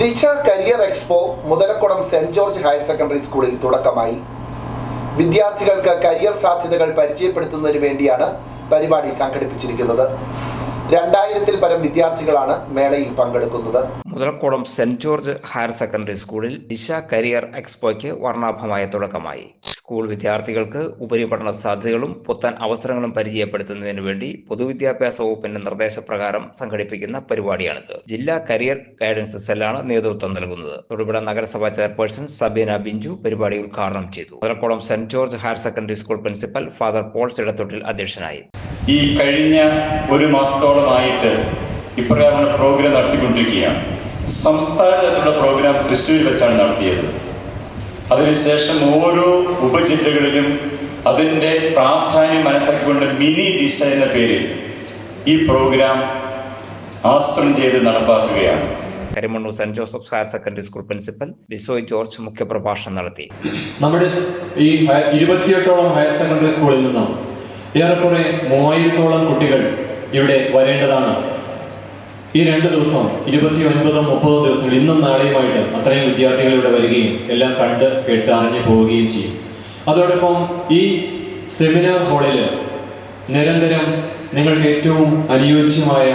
Disha career expo Muthalakkulam Saint George higher secondary സ്കൂളിൽ തുടക്കമായി. വിദ്യാർത്ഥികൾക്ക് കരിയർ സാധ്യതകൾ പരിചയപ്പെടുത്തുന്നതിന് വേണ്ടിയാണ് പരിപാടി സംഘടിപ്പിച്ചിരിക്കുന്നത്. രണ്ടായിരത്തിൽ പരം വിദ്യാർത്ഥികളാണ് മേളയിൽ പങ്കെടുക്കുന്നത്. Muthalakkulam Saint George higher secondary സ്കൂളിൽ ദിശ കരിയർ എക്സ്പോയ്ക്ക് വർണാഭമായ തുടക്കമായി. സ്കൂൾ വിദ്യാർത്ഥികൾക്ക് ഉപരിപഠന സാധ്യതകളും പുത്തൻ അവസരങ്ങളും പരിചയപ്പെടുത്തുന്നതിന് വേണ്ടി പൊതുവിദ്യാഭ്യാസ വകുപ്പിന്റെ നിർദ്ദേശപ്രകാരം സംഘടിപ്പിക്കുന്ന പരിപാടിയാണിത്. ജില്ലാ കരിയർ ഗൈഡൻസ് സെല്ലാണ് നേതൃത്വം നൽകുന്നത്. തൊടുപുഴ നഗരസഭാ ചെയർപേഴ്സൺ സബീന ബിഞ്ചു പരിപാടി ഉദ്ഘാടനം ചെയ്തു. Muthalakkulam Saint George higher secondary school principal father Pauls Edathottil അധ്യക്ഷനായി. ഈ കഴിഞ്ഞ ഒരു മാസത്തോളമായിട്ട് ഇപ്രകാരമുള്ള പ്രോഗ്രാം നടത്തിക്കൊണ്ടിരിക്കുകയാണ്. സംസ്ഥാന തലത്തിലുള്ള പ്രോഗ്രാം തൃശ്ശൂരിൽ വെച്ചാണ് നടത്തിയത്. അതിനുശേഷം ഓരോ ഉപജില്ലകളിലും അതിന്റെ പ്രാധാന്യം മനസ്സിലാക്കിക്കൊണ്ട് മിനി ദിശ എന്ന പേരിൽ ഈ പ്രോഗ്രാം ആസൂത്രണം ചെയ്ത് നടപ്പാക്കുകയാണ്. Karimannoor Saint Joseph higher secondary school principal Bisoy George മുഖ്യപ്രഭാഷണം നടത്തി. നമ്മുടെ ഈ ഇരുപത്തിയെട്ടോളം ഹയർ സെക്കൻഡറി സ്കൂളിൽ നിന്നും ഏറെക്കുറെ മൂവായിരത്തോളം കുട്ടികൾ ഇവിടെ വരേണ്ടതാണ്. ഈ രണ്ട് ദിവസം ഇരുപത്തി ഒൻപതും മുപ്പതും ദിവസങ്ങൾ ഇന്നും നാളെയുമായിട്ട് അത്രയും വിദ്യാർത്ഥികൾ ഇവിടെ വരികയും എല്ലാം കണ്ട് കേട്ട് അറിഞ്ഞു പോവുകയും ചെയ്യും. അതോടൊപ്പം ഈ സെമിനാർ ഹാളിൽ നിരന്തരം നിങ്ങൾക്ക് ഏറ്റവും അനുയോജ്യമായ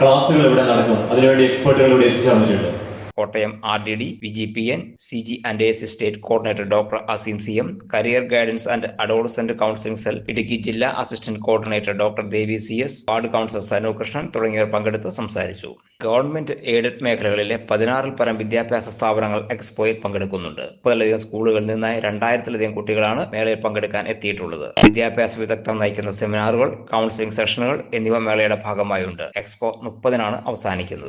ക്ലാസ്സുകൾ ഇവിടെ നടക്കും. അതിനുവേണ്ടി എക്സ്പെർട്ടുകൾ ഇവിടെ എത്തിച്ചേർന്നിട്ടുണ്ട്. Kottayam R D D V G P N C G and S state coordinator doctor Aseem C M career guidance and adolescent counselling cell Idukki ജില്ലാ assistant coordinator doctor Devi C S ward councillor Sanu Krishnan തുടങ്ങിയവർ പങ്കെടുത്ത് സംസാരിച്ചു. Government aided മേഖലകളിലെ പതിനാറിൽ പരം വിദ്യാഭ്യാസ സ്ഥാപനങ്ങൾ എക്സ്പോയിൽ പങ്കെടുക്കുന്നുണ്ട്. മുപ്പതിലധികം സ്കൂളുകളിൽ നിന്നായി രണ്ടായിരത്തിലധികം കുട്ടികളാണ് മേളയിൽ പങ്കെടുക്കാൻ എത്തിയിട്ടുള്ളത്. വിദ്യാഭ്യാസ വിദഗ്ധർ നയിക്കുന്ന സെമിനാറുകൾ കൗൺസിലിംഗ് സെഷനുകൾ എന്നിവ മേളയുടെ ഭാഗമായുണ്ട്. എക്സ്പോ മുപ്പതിനാണ് അവസാനിക്കുന്നത്.